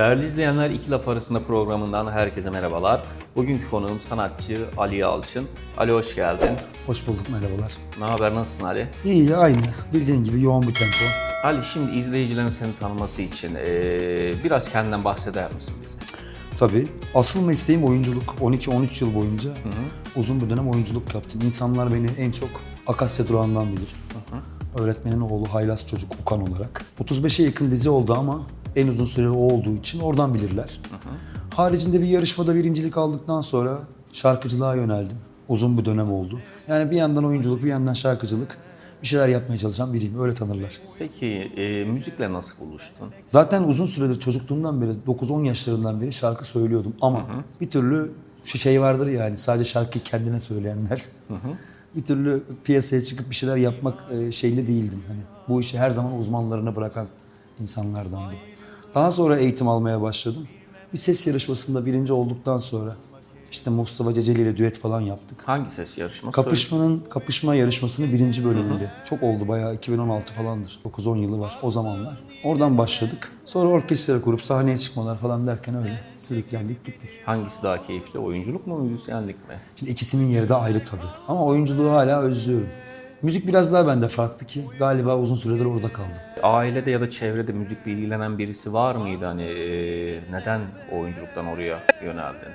Değerli izleyenler İki Laf Arasında programından herkese merhabalar. Bugünkü konuğum sanatçı Ali Yalçın. Ali hoş geldin. Hoş bulduk merhabalar. Ne haber nasılsın Ali? İyi aynı bildiğin gibi yoğun bir tempo. Ali şimdi izleyicilerin seni tanıması için eee, biraz kendinden bahseder misin bize? Tabii asıl mesleğim oyunculuk. 12-13 yıl boyunca uzun bir dönem oyunculuk yaptım. İnsanlar beni en çok Akasya Durağı'ndan bilir. Öğretmenin oğlu haylaz çocuk Okan olarak. 35'e yakın dizi oldu ama en uzun süre o olduğu için oradan bilirler. Haricinde bir yarışmada birincilik aldıktan sonra şarkıcılığa yöneldim. Uzun bir dönem oldu. Yani bir yandan oyunculuk bir yandan şarkıcılık bir şeyler yapmaya çalışan biriyim. Öyle tanırlar. Peki eee, müzikle nasıl buluştun? Zaten uzun süredir çocukluğumdan beri 9-10 yaşlarından beri şarkı söylüyordum ama bir türlü şu şey vardır yani sadece şarkıyı kendine söyleyenler. Bir türlü piyasaya çıkıp bir şeyler yapmak e, şeyinde değildim. Hani bu işi her zaman uzmanlarına bırakan insanlardandım. Daha sonra eğitim almaya başladım. Bir ses yarışmasında birinci olduktan sonra işte Mustafa Ceceli ile düet falan yaptık. Hangi ses yarışması? Kapışmanın kapışma yarışmasının birinci bölümünde. Çok oldu bayağı 2016 falandır. 9-10 yılı var o zamanlar. Oradan başladık. Sonra orkestra kurup sahneye çıkmalar falan derken öyle sürüklendik gittik. Hangisi daha keyifli? Oyunculuk mu, müzisyenlik mi? Şimdi ikisinin yeri de ayrı tabii. Ama oyunculuğu hala özlüyorum. Müzik biraz daha bende farklı ki galiba uzun süredir orada kaldım. Ailede ya da çevrede müzikle ilgilenen birisi var mıydı? Hani eee, neden oyunculuktan oraya yöneldin?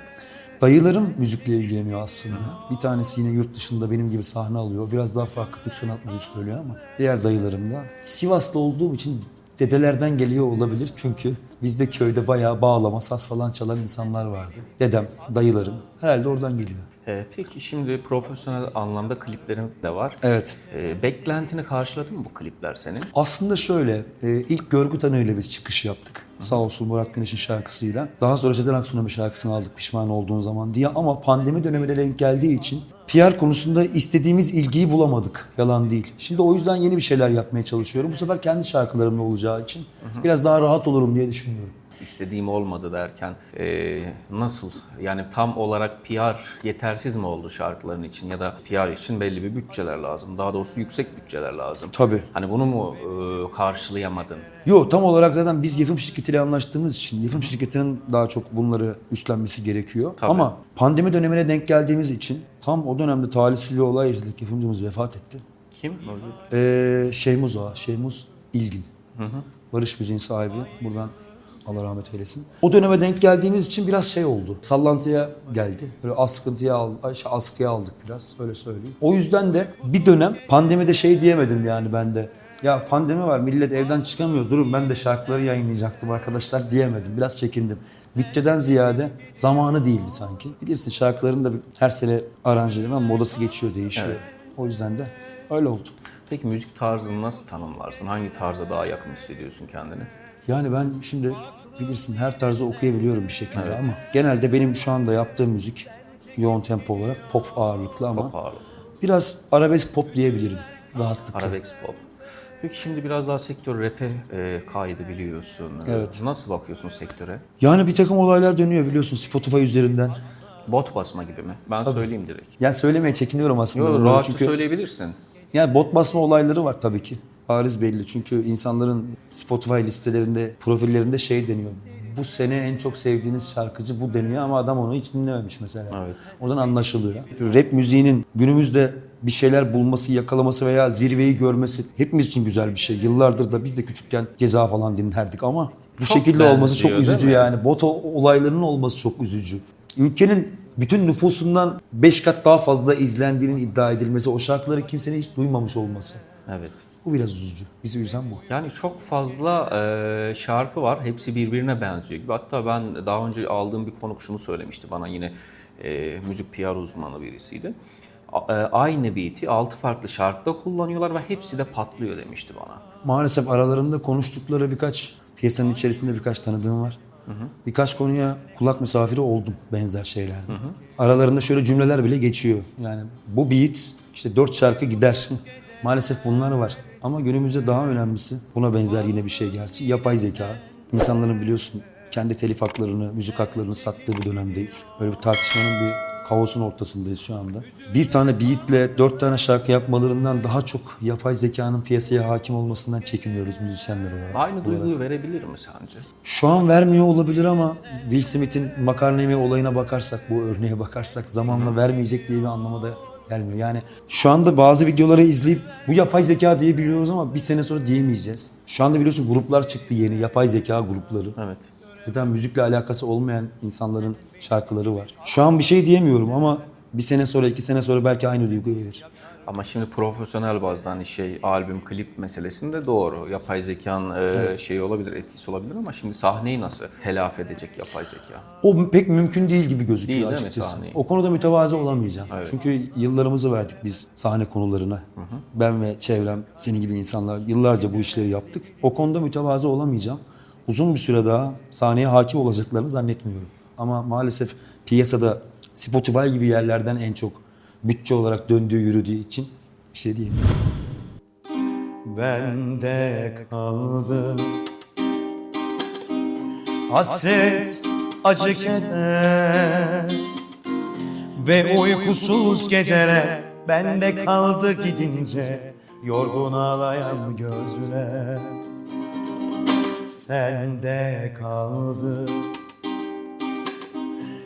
Dayılarım müzikle ilgileniyor aslında. Bir tanesi yine yurt dışında benim gibi sahne alıyor. Biraz daha farklı Türk sanat müziği söylüyor ama diğer dayılarım da Sivaslı olduğum için dedelerden geliyor olabilir. Çünkü bizde köyde bayağı bağlama, saz falan çalan insanlar vardı. Dedem, dayılarım herhalde oradan geliyor. Ee, peki şimdi profesyonel anlamda kliplerin de var. Evet. Ee, beklentini karşıladı mı bu klipler senin? Aslında şöyle, e, ilk görgü tanığıyla biz çıkış yaptık. Sağ olsun Murat Güneş'in şarkısıyla. Daha sonra Sezen Aksu'nun bir şarkısını aldık pişman olduğun zaman diye. Ama pandemi dönemine denk geldiği için PR konusunda istediğimiz ilgiyi bulamadık. Yalan değil. Şimdi o yüzden yeni bir şeyler yapmaya çalışıyorum. Bu sefer kendi şarkılarımla olacağı için biraz daha rahat olurum diye düşünüyorum. İstediğim olmadı derken ee, nasıl? Yani tam olarak PR yetersiz mi oldu şarkıların için ya da PR için belli bir bütçeler lazım. Daha doğrusu yüksek bütçeler lazım. Tabii. Hani bunu mu ee, karşılayamadın? Yok tam olarak zaten biz yapım şirketiyle anlaştığımız için yapım şirketinin daha çok bunları üstlenmesi gerekiyor. Tabii. Ama pandemi dönemine denk geldiğimiz için tam o dönemde talihsiz bir olay yaşadık. Yapımcımız vefat etti. Kim? Ee, Şeymuz Ağa, Şeymuz İlgin. Barış Müziğin sahibi. Buradan Allah rahmet eylesin. O döneme denk geldiğimiz için biraz şey oldu. Sallantıya geldi. Böyle askıntıya aldık, askıya aldık biraz öyle söyleyeyim. O yüzden de bir dönem pandemide şey diyemedim yani ben de. Ya pandemi var millet evden çıkamıyor durun ben de şarkıları yayınlayacaktım arkadaşlar diyemedim. Biraz çekindim. Bütçeden ziyade zamanı değildi sanki. Bilirsin şarkıların da her sene aranjeleri modası geçiyor değişiyor. Evet. O yüzden de öyle oldu. Peki müzik tarzını nasıl tanımlarsın? Hangi tarza daha yakın hissediyorsun kendini? Yani ben şimdi bilirsin her tarzı okuyabiliyorum bir şekilde ama genelde benim şu anda yaptığım müzik yoğun tempo olarak pop ağırlıklı ama Pop ağırlığı. biraz arabesk pop diyebilirim rahatlıkla. Arabesk pop. Peki şimdi biraz daha sektör rap'e e, kaydı biliyorsun. Evet. Nasıl bakıyorsun sektöre? Yani bir takım olaylar dönüyor biliyorsun Spotify üzerinden. Bot basma gibi mi? Ben söyleyeyim direkt. Yani söylemeye çekiniyorum aslında. Yo, bunları rahatça çünkü söyleyebilirsin. yani bot basma olayları var tabii ki. Bariz belli çünkü insanların Spotify listelerinde, profillerinde şey deniyor. Bu sene en çok sevdiğiniz şarkıcı bu deniyor ama adam onu hiç dinlememiş mesela. Evet. Oradan anlaşılıyor. Rap müziğinin günümüzde bir şeyler bulması, yakalaması veya zirveyi görmesi hepimiz için güzel bir şey. Yıllardır da biz de küçükken ceza falan dinlerdik ama bu Çok şekilde olması çok üzücü yani. Bot olaylarının olması çok üzücü. Ülkenin bütün nüfusundan 5 kat daha fazla izlendiğinin iddia edilmesi, o şarkıları kimsenin hiç duymamış olması. Evet. Bu biraz üzücü. Bizi üzen bu. Yani çok fazla e, şarkı var. Hepsi birbirine benziyor gibi. Hatta ben daha önce aldığım bir konuk şunu söylemişti bana yine e, müzik PR uzmanı birisiydi. A- e, aynı beat'i 6 farklı şarkıda kullanıyorlar ve hepsi de patlıyor demişti bana. Maalesef aralarında konuştukları birkaç, piyasanın içerisinde birkaç tanıdığım var. Birkaç konuya kulak misafiri oldum benzer şeylerde. Aralarında şöyle cümleler bile geçiyor. Yani bu beat işte dört şarkı gider. Maalesef bunlar var. Ama günümüzde daha önemlisi buna benzer yine bir şey gerçi. Yapay zeka. İnsanların biliyorsun kendi telif haklarını, müzik haklarını sattığı bir dönemdeyiz. Böyle bir tartışmanın bir kaosun ortasındayız şu anda. Bir tane beatle dört tane şarkı yapmalarından daha çok yapay zekanın piyasaya hakim olmasından çekiniyoruz müzisyenler olarak. Aynı duyguyu verebilir mi sence? Şu an vermiyor olabilir ama Will Smith'in makarnemi olayına bakarsak, bu örneğe bakarsak zamanla vermeyecek diye bir anlama da gelmiyor. Yani şu anda bazı videoları izleyip bu yapay zeka diye biliyoruz ama bir sene sonra diyemeyeceğiz. Şu anda biliyorsun gruplar çıktı yeni, yapay zeka grupları. Evet. Zaten müzikle alakası olmayan insanların şarkıları var. Şu an bir şey diyemiyorum ama bir sene sonra, iki sene sonra belki aynı duyguyu verir. Ama şimdi profesyonel bazda hani şey albüm klip meselesinde doğru. Yapay zekanın e, şeyi olabilir, etkisi olabilir ama şimdi sahneyi nasıl telafi edecek yapay zeka? O pek mümkün değil gibi gözüküyor Değil, değil açıkçası. sahneyi? O konuda mütevazı olamayacağım. Çünkü yıllarımızı verdik biz sahne konularına. Ben ve çevrem, senin gibi insanlar yıllarca bu işleri yaptık. O konuda mütevazı olamayacağım. Uzun bir süre daha sahneye hakim olacaklarını zannetmiyorum. Ama maalesef piyasada Spotify gibi yerlerden en çok bütçe olarak döndüğü yürüdüğü için bir şey diyeyim. Bende kaldı. Hasret, acı Ve uykusuz geceler Bende kaldı gidince Yorgun ağlayan gözler. Sende kaldı.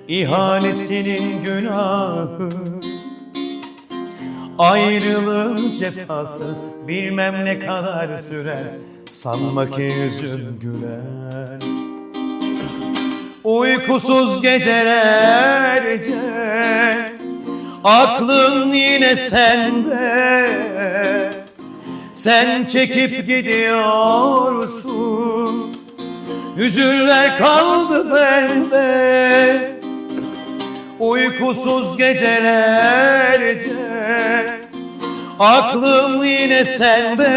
İhanetinin günahı Ayrılığın cefası bilmem ne kadar sürer. Sanma ki yüzüm güler. Uykusuz gecelerce Aklın yine sende. Sen çekip gidiyorsun. Hüzünler kaldı bende. Uykusuz gecelerce Aklım yine sende.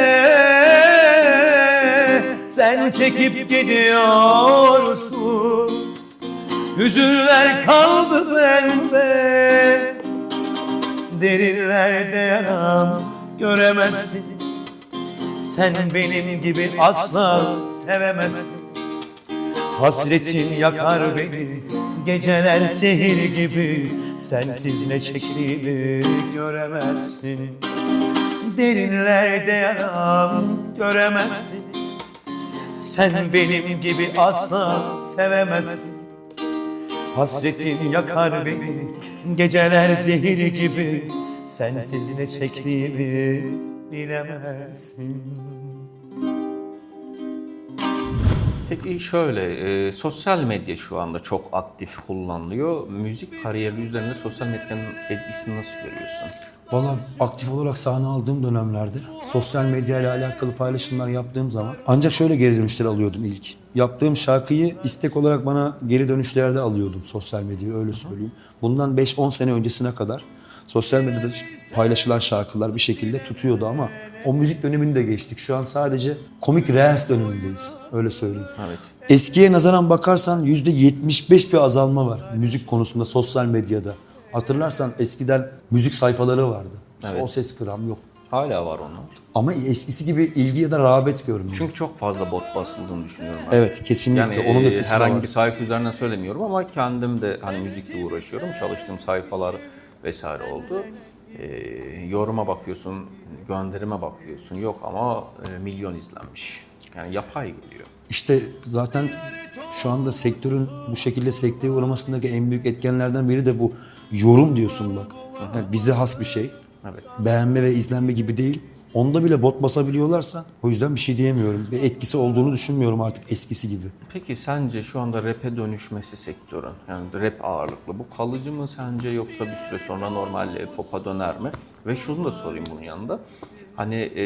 Sen çekip gidiyorsun. Hüzünler kaldı bende. Derinlerde yaram göremezsin. Sen benim gibi asla sevemezsin. Hasretin yakar beni. Geceler sehir gibi Sensiz ne çektiğimi göremezsin. Derinlerde yaram göremezsin. Sen benim gibi asla sevemezsin. Hasretin yakar beni. Geceler zehir gibi. Sensiz ne çektiğimi bilemezsin Peki şöyle, e, sosyal medya şu anda çok aktif kullanılıyor. Müzik kariyeri üzerinde sosyal medyanın etkisini nasıl görüyorsun? Valla aktif olarak sahne aldığım dönemlerde sosyal medya ile alakalı paylaşımlar yaptığım zaman ancak şöyle geri dönüşler alıyordum ilk. Yaptığım şarkıyı istek olarak bana geri dönüşlerde alıyordum sosyal medyayı öyle söyleyeyim. Bundan 5-10 sene öncesine kadar sosyal medyada paylaşılan şarkılar bir şekilde tutuyordu ama o müzik dönemini de geçtik. Şu an sadece komik reels dönemindeyiz öyle söyleyeyim. Evet. Eskiye nazaran bakarsan %75 bir azalma var müzik konusunda sosyal medyada. Hatırlarsan eskiden müzik sayfaları vardı. İşte Evet. O ses gram yok. Hala var onlar. Ama eskisi gibi ilgi ya da rağbet görmüyor. Çünkü çok fazla bot basıldığını düşünüyorum ben. evet kesinlikle Yani onun da e, etkisi herhangi var. bir sayfa üzerinden söylemiyorum ama kendim de hani müzikle uğraşıyorum. Çalıştığım sayfalar vesaire oldu. E, yoruma bakıyorsun, gönderime bakıyorsun. Yok ama e, milyon izlenmiş. Yani yapay geliyor. İşte zaten şu anda sektörün bu şekilde sekteye uğramasındaki en büyük etkenlerden biri de bu yorum diyorsun bak. Yani bize has bir şey. Evet. Beğenme ve izlenme gibi değil. Onda bile bot basabiliyorlarsa o yüzden bir şey diyemiyorum. Bir etkisi olduğunu düşünmüyorum artık eskisi gibi. Peki sence şu anda rap'e dönüşmesi sektörün, yani rap ağırlıklı bu kalıcı mı sence yoksa bir süre sonra normal e, pop'a döner mi? Ve şunu da sorayım bunun yanında. Hani e,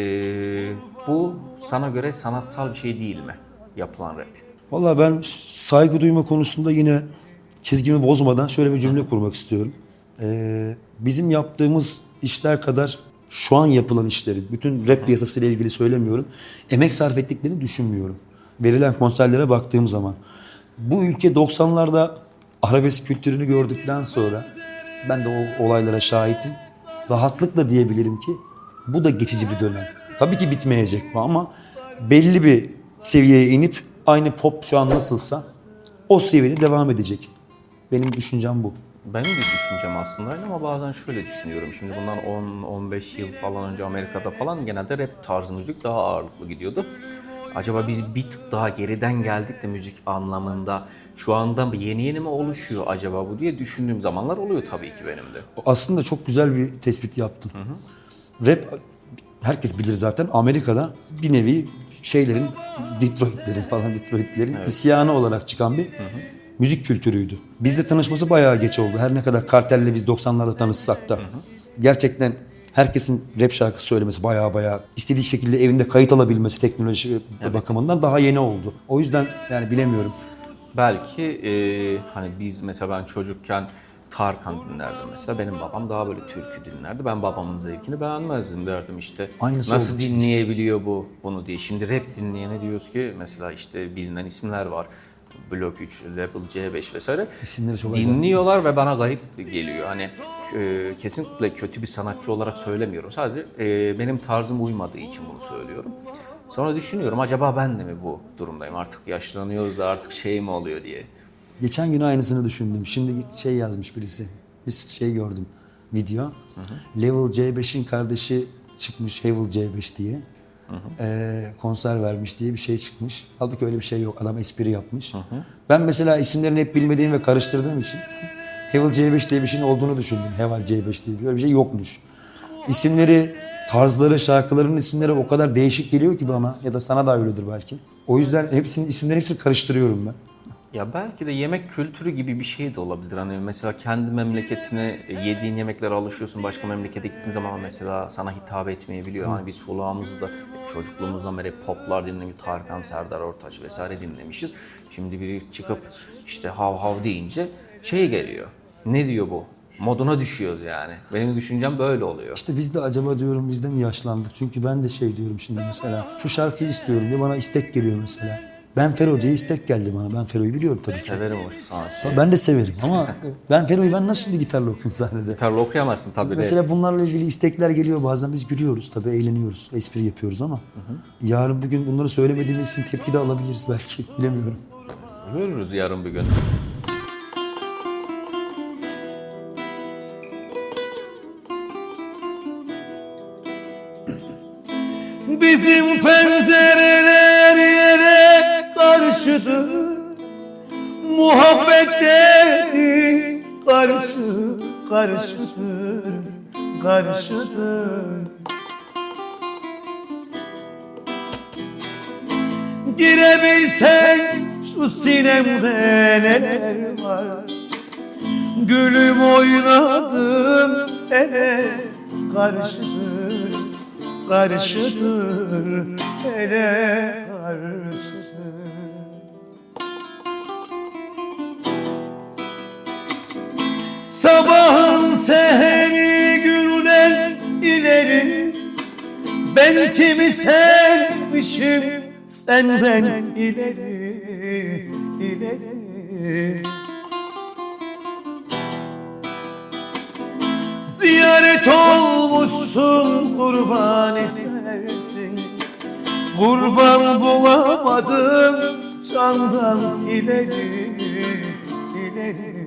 bu sana göre sanatsal bir şey değil mi yapılan rap? Valla ben saygı duyma konusunda yine çizgimi bozmadan şöyle bir cümle kurmak istiyorum. Ee, bizim yaptığımız işler kadar şu an yapılan işleri, bütün rap piyasasıyla ilgili söylemiyorum, emek sarf ettiklerini düşünmüyorum. Verilen konserlere baktığım zaman. Bu ülke 90'larda arabesk kültürünü gördükten sonra ben de o olaylara şahitim. Rahatlıkla diyebilirim ki bu da geçici bir dönem. Tabii ki bitmeyecek bu ama belli bir seviyeye inip aynı pop şu an nasılsa o seviyede devam edecek. Benim düşüncem bu. Benim de düşüncem aslında öyle ama bazen şöyle düşünüyorum. Şimdi bundan 10-15 yıl falan önce Amerika'da falan genelde rap tarzı müzik daha ağırlıklı gidiyordu. Acaba biz bir tık daha geriden geldik de müzik anlamında şu anda yeni yeni mi oluşuyor acaba bu diye düşündüğüm zamanlar oluyor tabii ki benim de. Aslında çok güzel bir tespit yaptın. Rap herkes bilir zaten Amerika'da bir nevi şeylerin Detroit'lerin falan Detroit'lerin isyanı olarak çıkan bir müzik kültürüydü. Bizde tanışması bayağı geç oldu. Her ne kadar kartelle biz 90'larda tanışsak da gerçekten herkesin rap şarkısı söylemesi bayağı bayağı istediği şekilde evinde kayıt alabilmesi teknoloji bakımından daha yeni oldu. O yüzden yani bilemiyorum. Belki e, hani biz mesela ben çocukken Tarkan dinlerdim mesela. Benim babam daha böyle türkü dinlerdi. Ben babamın zevkini beğenmezdim derdim işte. Aynısı Nasıl oldu işte. dinleyebiliyor bu bunu diye. Şimdi rap dinleyene diyoruz ki mesela işte bilinen isimler var. Blok 3, Level C5 vesaire. İsimleri çok. Dinliyorlar ve bana garip geliyor. Hani e, kesinlikle kötü bir sanatçı olarak söylemiyorum. Sadece e, benim tarzım uymadığı için bunu söylüyorum. Sonra düşünüyorum acaba ben de mi bu durumdayım? Artık yaşlanıyoruz da artık şey mi oluyor diye. Geçen gün aynısını düşündüm. Şimdi şey yazmış birisi. Bir şey gördüm video. Level C5'in kardeşi çıkmış Level C5 diye. Ee, konser vermiş diye bir şey çıkmış. Halbuki öyle bir şey yok. Adam espri yapmış. Ben mesela isimlerini hep bilmediğim ve karıştırdığım için Hevel C5 diye bir şeyin olduğunu düşündüm. Hevel C5 diye böyle bir şey yokmuş. İsimleri, tarzları, şarkıların isimleri o kadar değişik geliyor ki bana ya da sana da öyledir belki. O yüzden hepsinin isimlerini hepsini karıştırıyorum ben. Ya belki de yemek kültürü gibi bir şey de olabilir. Hani mesela kendi memleketine yediğin yemeklere alışıyorsun. Başka memlekete gittiğin zaman mesela sana hitap etmeyebiliyor. Hani biz solağımızı da çocukluğumuzdan beri poplar dinlemiş. Tarkan, Serdar Ortaç vesaire dinlemişiz. Şimdi biri çıkıp işte hav hav deyince şey geliyor. Ne diyor bu? Moduna düşüyoruz yani. Benim düşüncem böyle oluyor. İşte biz de acaba diyorum biz de mi yaşlandık? Çünkü ben de şey diyorum şimdi mesela şu şarkıyı istiyorum diye bana istek geliyor mesela. Ben Fero diye istek geldi bana. Ben Fero'yu biliyorum tabii ki. Severim o sanatçıyı. Ben de severim ama ben Fero'yu ben nasıl şimdi gitarla okuyayım sahnede? Gitarla okuyamazsın tabii. Mesela bunlarla ilgili istekler geliyor bazen biz gülüyoruz tabii eğleniyoruz, espri yapıyoruz ama yarın bugün bunları söylemediğimiz için tepki de alabiliriz belki bilemiyorum. Görürüz yarın bir gün. Karşı karşıdır Karşıdır Girebilsen şu sinemde neler var? Gülüm oynadım ele karşıdır Karşıdır ele karşıdır Sabahın seheri gülden ileri. Ben kimi sevmişim senden ileri ileri. Ziyaret olmuşsun kurban istersin. Kurban bulamadım candan ileri ileri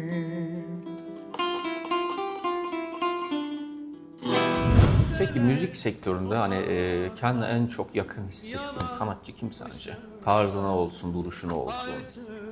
Peki müzik sektöründe hani e, kendine en çok yakın hissettiğin sanatçı kim sence? Tarzına olsun, duruşuna olsun.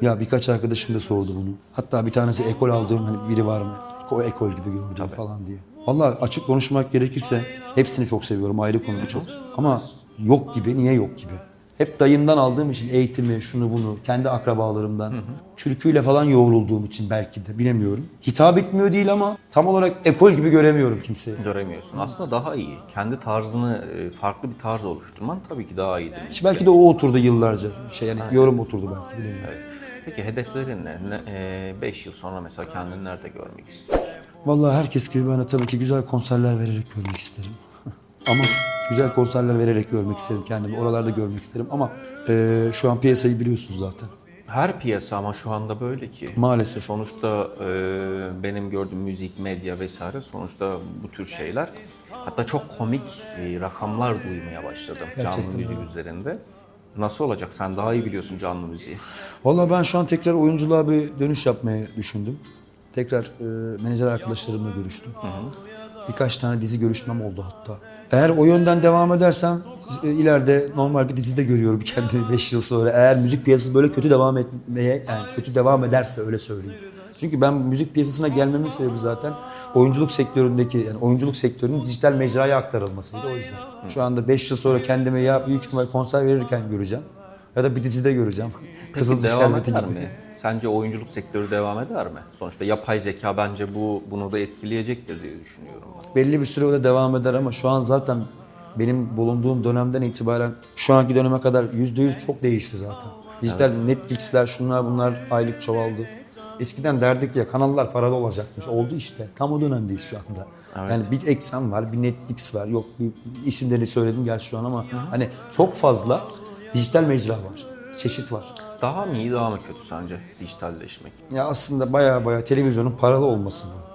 Ya birkaç arkadaşım da sordu bunu. Hatta bir tanesi ekol aldığım hani biri var mı? O ekol gibi gördüm falan diye. Vallahi açık konuşmak gerekirse hepsini çok seviyorum ayrı konu çok. Ama yok gibi niye yok gibi? Hep dayımdan aldığım için eğitimi, şunu bunu, kendi akrabalarımdan, türküyle falan yoğrulduğum için belki de bilemiyorum. Hitap etmiyor değil ama tam olarak ekol gibi göremiyorum kimseyi. Göremiyorsun. Aslında daha iyi. Kendi tarzını, e, farklı bir tarz oluşturman tabii ki daha iyidir. İşte belki de o oturdu yıllarca. Şey yani yorum oturdu belki bilemiyorum. Evet. Peki hedeflerin ne? 5 yıl sonra mesela kendini nerede görmek istiyorsun? Vallahi herkes gibi ben de tabii ki güzel konserler vererek görmek isterim. Ama Güzel konserler vererek görmek isterim kendimi. Oralarda görmek isterim ama e, şu an piyasayı biliyorsunuz zaten. Her piyasa ama şu anda böyle ki. Maalesef. Sonuçta e, benim gördüğüm müzik, medya vesaire sonuçta bu tür şeyler. Hatta çok komik e, rakamlar duymaya başladım canlı Gerçekten müzik üzerinde. Nasıl olacak? Sen daha iyi biliyorsun canlı müziği. Valla ben şu an tekrar oyunculuğa bir dönüş yapmayı düşündüm. Tekrar e, menajer arkadaşlarımla görüştüm. Birkaç tane dizi görüşmem oldu hatta. Eğer o yönden devam edersem e, ileride normal bir dizide görüyorum kendimi 5 yıl sonra. Eğer müzik piyasası böyle kötü devam etmeye yani kötü devam ederse öyle söyleyeyim. Çünkü ben müzik piyasasına gelmemin sebebi zaten oyunculuk sektöründeki yani oyunculuk sektörünün dijital mecraya aktarılmasıydı o yüzden. Şu anda 5 yıl sonra kendimi ya büyük ihtimal konser verirken göreceğim ya da bir dizide göreceğim. Peki Kızılcık devam Şerbeti eder gibi. mi? Sence oyunculuk sektörü devam eder mi? Sonuçta yapay zeka bence bu bunu da etkileyecektir diye düşünüyorum. ben. belli bir süre öyle devam eder ama şu an zaten benim bulunduğum dönemden itibaren şu anki döneme kadar yüzde yüz çok değişti zaten. Dijital Netflix'ler şunlar bunlar aylık çoğaldı. Eskiden derdik ya kanallar paralı olacakmış. Oldu işte. Tam o dönemdeyiz şu anda. Yani bir eksen var, bir Netflix var. Yok bir isimlerini söyledim gerçi şu an ama hani çok fazla dijital mecra var. Çeşit var. Daha mı iyi daha mı kötü sence dijitalleşmek? Ya aslında baya baya televizyonun paralı olması bu.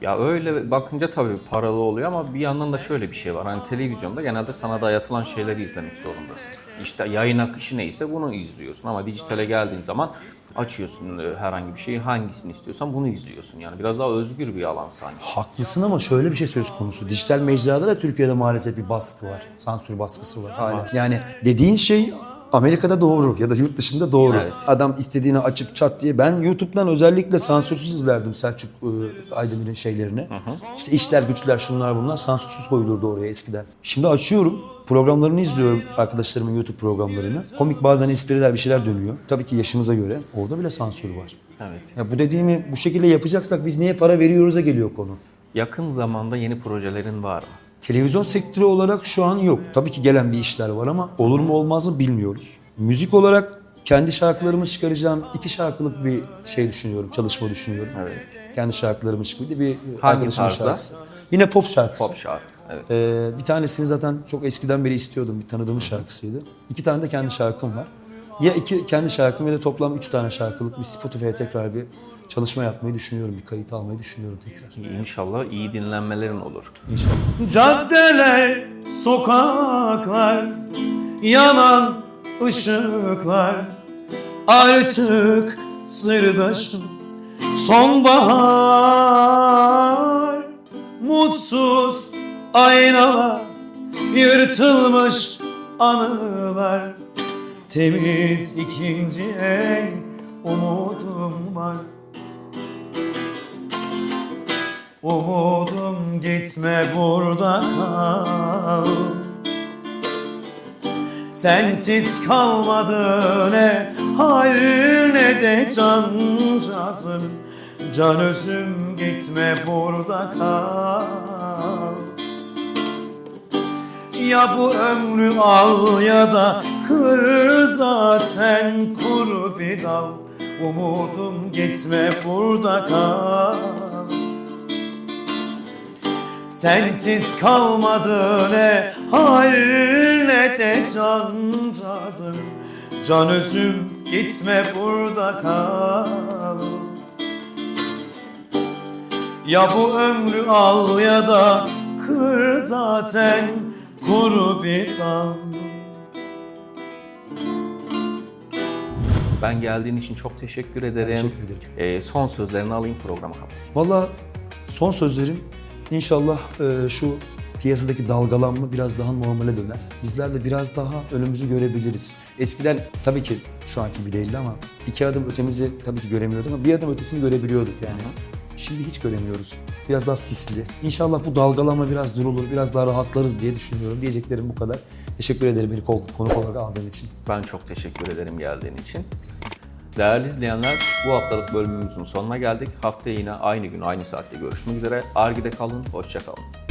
Ya öyle bakınca tabii paralı oluyor ama bir yandan da şöyle bir şey var. Hani televizyonda genelde sana dayatılan şeyleri izlemek zorundasın. İşte yayın akışı neyse bunu izliyorsun ama dijitale geldiğin zaman açıyorsun e, herhangi bir şeyi hangisini istiyorsan bunu izliyorsun. Yani biraz daha özgür bir alan sanki. Haklısın ama şöyle bir şey söz konusu. Dijital mecrada da Türkiye'de maalesef bir baskı var. Sansür baskısı var hala. Yani dediğin şey Amerika'da doğru ya da yurt dışında doğru. Evet. Adam istediğini açıp çat diye. Ben YouTube'dan özellikle sansürsüz izlerdim Selçuk e, Aydemir'in şeylerini. İşte işler güçler şunlar bunlar sansürsüz koyulurdu oraya eskiden. Şimdi açıyorum programlarını izliyorum arkadaşlarımın YouTube programlarını. Komik bazen espriler bir şeyler dönüyor. Tabii ki yaşımıza göre. Orada bile sansür var. Evet. Ya bu dediğimi bu şekilde yapacaksak biz niye para veriyoruz'a geliyor konu. Yakın zamanda yeni projelerin var mı? Televizyon sektörü olarak şu an yok. Tabii ki gelen bir işler var ama olur mu olmaz mı bilmiyoruz. Müzik olarak kendi şarkılarımı çıkaracağım iki şarkılık bir şey düşünüyorum, çalışma düşünüyorum. Evet. Kendi şarkılarımı çıkıyor. Bir Hangi arkadaşımın tarzda? şarkısı. Yine pop şarkısı. Pop şarkı. Evet. Ee, bir tanesini zaten çok eskiden beri istiyordum. Bir tanıdığım şarkısıydı. İki tane de kendi şarkım var. Ya iki kendi şarkım ya da toplam üç tane şarkılık bir Spotify'a tekrar bir çalışma yapmayı düşünüyorum. Bir kayıt almayı düşünüyorum tekrar. İnşallah iyi dinlenmelerin olur. İnşallah. Caddeler, sokaklar, yanan ışıklar Artık sırdaşım sonbahar Mutsuz aynalar, yırtılmış anılar Temiz ikinci el umudum var Umudum gitme burada kal. Sensiz kalmadı ne hal ne de cancağızım Can özüm gitme burada kal. Ya bu ömrü al ya da kır zaten kuru bir dal. Umudum gitme burada kal Sensiz kalmadı ne hal ne de cancağızım Can özüm gitme burada kal Ya bu ömrü al ya da kır zaten kuru bir dal Ben geldiğin için çok teşekkür ederim. teşekkür ederim. Ee, son sözlerini alayım programa kapat. Valla son sözlerim inşallah e, şu piyasadaki dalgalanma biraz daha normale döner. Bizler de biraz daha önümüzü görebiliriz. Eskiden tabii ki şu anki gibi değildi ama iki adım ötemizi tabii ki göremiyorduk ama bir adım ötesini görebiliyorduk yani. Şimdi hiç göremiyoruz. Biraz daha sisli. İnşallah bu dalgalanma biraz durulur, biraz daha rahatlarız diye düşünüyorum. Diyeceklerim bu kadar. Teşekkür ederim beni konuk olarak aldığın için. Ben çok teşekkür ederim geldiğin için. Değerli izleyenler, bu haftalık bölümümüzün sonuna geldik. Haftaya yine aynı gün, aynı saatte görüşmek üzere. Argi'de kalın, hoşça kalın.